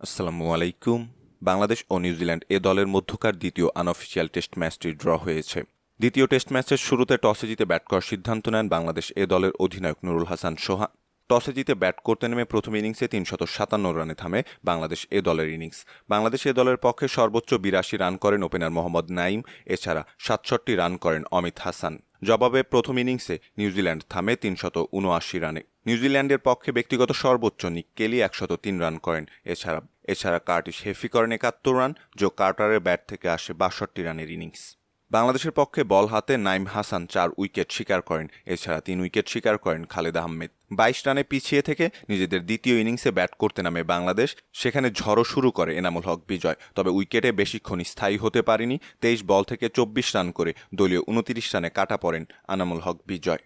আসসালামু আলাইকুম। বাংলাদেশ ও নিউজিল্যান্ড এ দলের মধ্যকার দ্বিতীয় আনঅফিসিয়াল টেস্ট ম্যাচটি ড্র হয়েছে। দ্বিতীয় টেস্ট ম্যাচের শুরুতে টসে জিতে ব্যাট করার সিদ্ধান্ত নেন বাংলাদেশ এ দলের অধিনায়ক নুরুল হাসান সোহা টসে জিতে ব্যাট করতে নেমে প্রথম ইনিংসে তিনশত সাতান্ন রানে থামে বাংলাদেশ এ দলের ইনিংস। বাংলাদেশ এ দলের পক্ষে সর্বোচ্চ বিরাশি রান করেন ওপেনার মোহাম্মদ নাইম এছাড়া সাতষট্টি রান করেন অমিত হাসান। জবাবে প্রথম ইনিংসে নিউজিল্যান্ড থামে তিনশত উনআশি রানে। নিউজিল্যান্ডের পক্ষে ব্যক্তিগত সর্বোচ্চ নিক কেলি একশত তিন রান করেন। এছাড়া এছাড়া কার্টিস হেফি করেন একাত্তর রান, জো কার্টারের ব্যাট থেকে আসে বাষট্টি রানের ইনিংস। বাংলাদেশের পক্ষে বল হাতে নাইম হাসান চার উইকেট শিকার করেন, এছাড়া তিন উইকেট শিকার করেন খালেদ আহমেদ। বাইশ রানে পিছিয়ে থেকে নিজেদের দ্বিতীয় ইনিংসে ব্যাট করতে নামে বাংলাদেশ, সেখানে ঝড়ো শুরু করে এনামুল হক বিজয়। তবে উইকেটে বেশিক্ষণ স্থায়ী হতে পারেনি, তেইশ বল থেকে চব্বিশ রান করে দলীয় উনতিরিশ রানে কাটা পড়েন আনামুল হক বিজয়।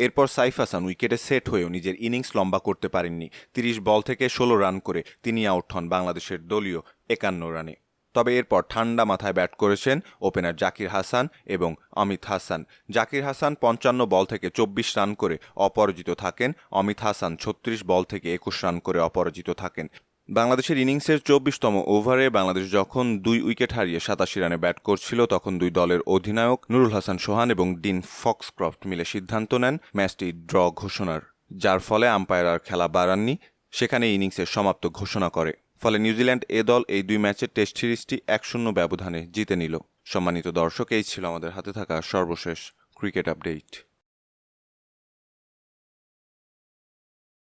এরপর সাইফ হাসান উইকেটে সেট হয়েও নিজের ইনিংস লম্বা করতে পারেননি, তিরিশ বল থেকে ষোলো রান করে তিনি আউট হন বাংলাদেশের দলীয় একান্ন রানে। তবে এরপর ঠান্ডা মাথায় ব্যাট করেছেন ওপেনার জাকির হাসান এবং অমিত হাসান। জাকির হাসান পঞ্চান্ন বল থেকে চব্বিশ রান করে অপরাজিত থাকেন। অমিত হাসান ছত্রিশ বল থেকে একুশ রান করে অপরাজিত থাকেন। বাংলাদেশের ইনিংসের চব্বিশতম ওভারে বাংলাদেশ যখন দুই উইকেট হারিয়ে সাতাশি রানে ব্যাট করছিল, তখন দুই দলের অধিনায়ক নুরুল হাসান সোহান এবং ডিন ফক্সক্রফট মিলে সিদ্ধান্ত নেন ম্যাচটি ড্র ঘোষণার। যার ফলে আম্পায়ার আর খেলা বাড়াননি। সেখানে ইনিংসের সমাপ্ত ঘোষণা করে। ফলে নিউজিল্যান্ড এ দল এই দুই ম্যাচের টেস্ট সিরিজটি এক শূন্য ব্যবধানে জিতে নিল। সম্মানিত দর্শক, এই ছিল আমাদের হাতে থাকা সর্বশেষ ক্রিকেট আপডেট।